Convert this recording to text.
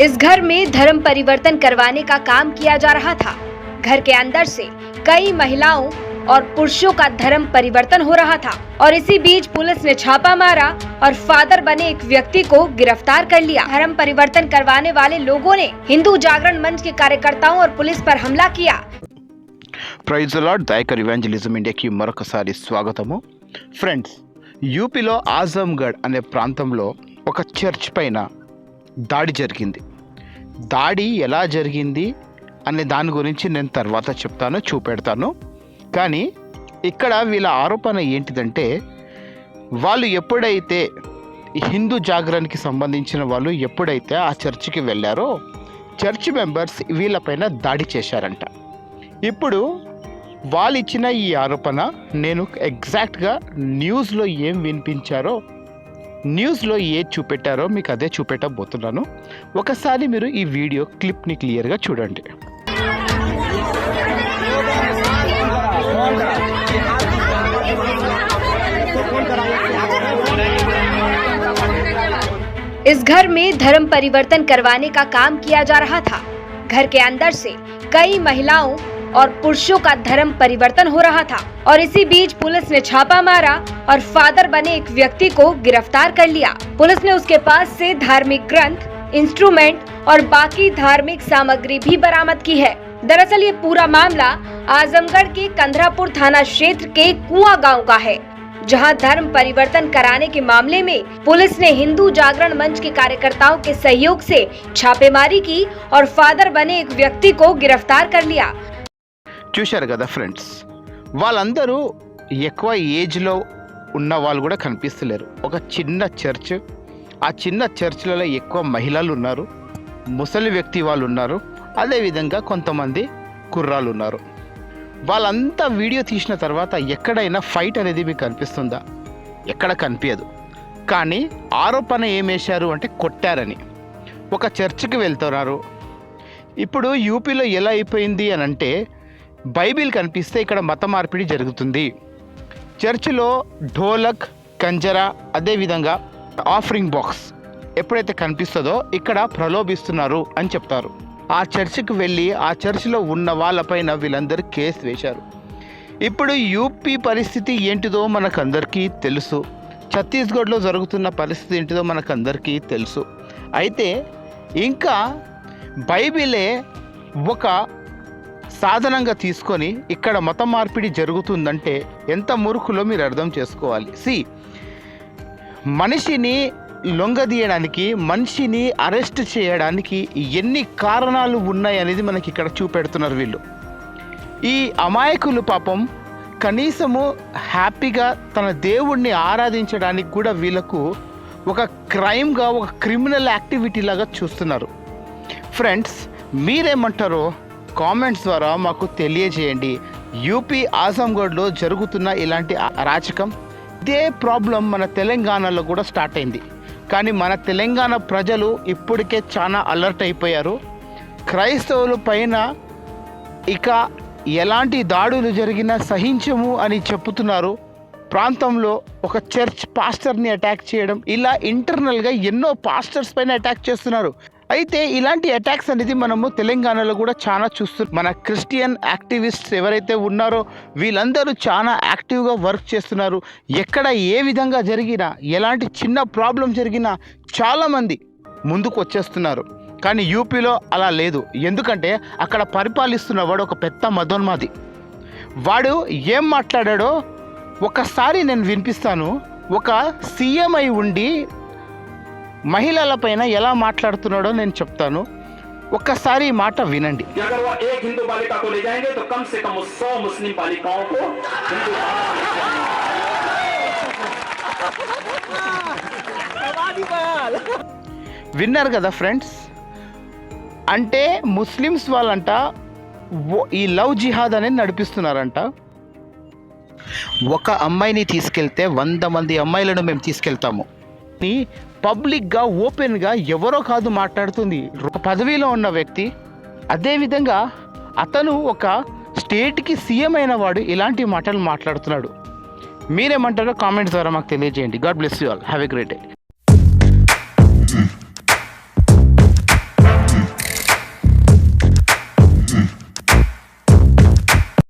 इस घर में धर्म परिवर्तन करवाने का काम किया जा रहा था घर के अंदर से कई महिलाओं और पुरुषों का धर्म परिवर्तन हो रहा था और इसी बीच पुलिस ने छापा मारा और फादर बने एक व्यक्ति को गिरफ्तार कर लिया धर्म परिवर्तन करवाने वाले लोगों ने हिंदू जागरण मंच के कार्यकर्ताओं और पुलिस पर हमला किया ప్రైజ్ లాడ్ దయకర్ ఇవాంజలిజం ఇండియాకి మరొకసారి స్వాగతము ఫ్రెండ్స్ యూపీలో ఆజంగఢ్ అనే ప్రాంతంలో ఒక చర్చ్ పైన దాడి జరిగింది. దాడి ఎలా జరిగింది అనే దాని గురించి నేను తర్వాత చెప్తాను చూపెడతాను. కానీ ఇక్కడ వీళ్ళ ఆరోపణ ఏంటిదంటే వాళ్ళు ఎప్పుడైతే హిందూ జాగరణకి సంబంధించిన వాళ్ళు ఎప్పుడైతే ఆ చర్చికి వెళ్ళారో చర్చ్ మెంబర్స్ వీళ్ళపైన దాడి చేశారంట. ఇప్పుడు వాళ్ళు ఇచ్చిన ఈ ఆరోపణ నేను ఎగ్జాక్ట్గా న్యూస్లో ఏం వినిపించారో న్యూస్లో ఏ చూపెట్టారో మీకు అదే చూపెట్టబోతున్నాను ఒకసారి మీరు ఈ వీడియో క్లిప్ని క్లియర్గా చూడండి इस घर में धर्म परिवर्तन करवाने का काम किया जा रहा था घर के अंदर से कई महिलाओं और पुरुषों का धर्म परिवर्तन हो रहा था। और इसी बीच पुलिस ने छापा मारा और फादर बने एक व्यक्ति को गिरफ़्तार कर लिया। पुलिस ने उसके पास से धार्मिक ग्रंथ, इंस्ट्रूमेंट और बाकी धार्मिक सामग्री भी बरामद की है। दरअसल ये पूरा मामला आजमगढ़ के कंधरापुर थाना क्षेत्र के कुआ गाँव का है, जहाँ धर्म परिवर्तन कराने के मामले में पुलिस ने हिंदू जागरण मंच के कार्यकर्ताओं के सहयोग से छापेमारी की और फादर बने एक व्यक्ति को गिरफ़्तार कर लिया। చూశారు కదా ఫ్రెండ్స్? వాళ్ళందరూ ఎక్కువ ఏజ్లో ఉన్న వాళ్ళు కూడా కనిపిస్తలేరు. ఒక చిన్న చర్చ్ ఆ చిన్న చర్చ్లలో ఎక్కువ మహిళలు ఉన్నారు ముసలి వ్యక్తి వాళ్ళు ఉన్నారు అదేవిధంగా కొంతమంది కుర్రాళ్ళు ఉన్నారు. వాళ్ళంతా వీడియో తీసిన తర్వాత ఎక్కడైనా ఫైట్ అనేది మీకు కనిపిస్తుందా? ఎక్కడ కనిపించదు కానీ ఆరోపణ ఏమేశారు అంటే కొట్టారని. ఒక చర్చికి వెళ్తున్నారు. ఇప్పుడు యూపీలో ఎలా అయిపోయింది అని అంటే బైబిల్ కనిపిస్తే ఇక్కడ మత మార్పిడి జరుగుతుంది. చర్చిలో ఢోలక్ కంజరా అదేవిధంగా ఆఫరింగ్ బాక్స్ ఎప్పుడైతే కనిపిస్తుందో ఇక్కడ ప్రలోభిస్తున్నారు అని చెప్తారు. ఆ చర్చికి వెళ్ళి ఆ చర్చిలో ఉన్న వాళ్ళపైన వీళ్ళందరూ కేసు వేశారు. ఇప్పుడు యూపీ పరిస్థితి ఏంటిదో మనకందరికీ తెలుసు. ఛత్తీస్గఢ్లో జరుగుతున్న పరిస్థితి ఏంటిదో మనకందరికీ తెలుసు. అయితే ఇంకా బైబిలే ఒక సాధనంగా తీసుకొని ఇక్కడ మత మార్పిడి జరుగుతుందంటే ఎంత మురుకులో మీరు అర్థం చేసుకోవాలి. సి మనిషిని లొంగదీయడానికి మనిషిని అరెస్ట్ చేయడానికి ఎన్ని కారణాలు ఉన్నాయి అనేది మనకి ఇక్కడ చూపెడుతున్నారు వీళ్ళు. ఈ అమాయకులు పాపం కనీసము హ్యాపీగా తన దేవుణ్ణి ఆరాధించడానికి కూడా వీళ్ళకు ఒక క్రైమ్గా ఒక క్రిమినల్ యాక్టివిటీ లాగా చూస్తున్నారు. ఫ్రెండ్స్ మీరేమంటారో కామెంట్స్ ద్వారా మాకు తెలియజేయండి. యూపీ ఆజంగఢ్లో జరుగుతున్న ఇలాంటి అరాచకం ఇదే ప్రాబ్లం మన తెలంగాణలో కూడా స్టార్ట్ అయింది. కానీ మన తెలంగాణ ప్రజలు ఇప్పటికే చాలా అలర్ట్ అయిపోయారు. క్రైస్తవుల పైన ఇక ఎలాంటి దాడులు జరిగినా సహించము అని చెప్తున్నారు ప్రాంతంలో ఒక చర్చ్ పాస్టర్ని అటాక్ చేయడం ఇలా ఇంటర్నల్గా ఎన్నో పాస్టర్స్ పైన అటాక్ చేస్తున్నారు. అయితే ఇలాంటి అటాక్స్ అనేది మనము తెలంగాణలో కూడా చాలా చూస్తున్నాం మన క్రిస్టియన్ యాక్టివిస్ట్స్ ఎవరైతే ఉన్నారో వీళ్ళందరూ చాలా యాక్టివ్గా వర్క్ చేస్తున్నారు. ఎక్కడ ఏ విధంగా జరిగినా ఎలాంటి చిన్న ప్రాబ్లం జరిగినా చాలామంది ముందుకు వచ్చేస్తున్నారు. కానీ యూపీలో అలా లేదు. ఎందుకంటే అక్కడ పరిపాలిస్తున్న వాడు ఒక పెద్ద మదోన్మాది. వాడు ఏం మాట్లాడాడో ఒకసారి నేను వినిపిస్తాను. ఒక సీఎం అయి ఉండి మహిళల పైన ఎలా మాట్లాడుతున్నాడో నేను చెప్తాను. ఒక్కసారి ఈ మాట వినండి. విన్నారు కదా ఫ్రెండ్స్? అంటే ముస్లిమ్స్ వాళ్ళంట ఈ లవ్ జిహాద్ అనేది నడిపిస్తున్నారంట. ఒక అమ్మాయిని తీసుకెళ్తే వంద మంది అమ్మాయిలను మేము తీసుకెళ్తాము. పబ్లిక్గా ఓపెన్గా ఎవరో కాదు మాట్లాడుతుంది. ఒక పదవిలో ఉన్న వ్యక్తి అదేవిధంగా అతను ఒక స్టేట్కి సీఎం అయిన వాడు ఇలాంటి మాటలు మాట్లాడుతున్నాడు. మీరేమంటారో కామెంట్స్ ద్వారా మాకు తెలియజేయండి. God bless you all. Have a great day.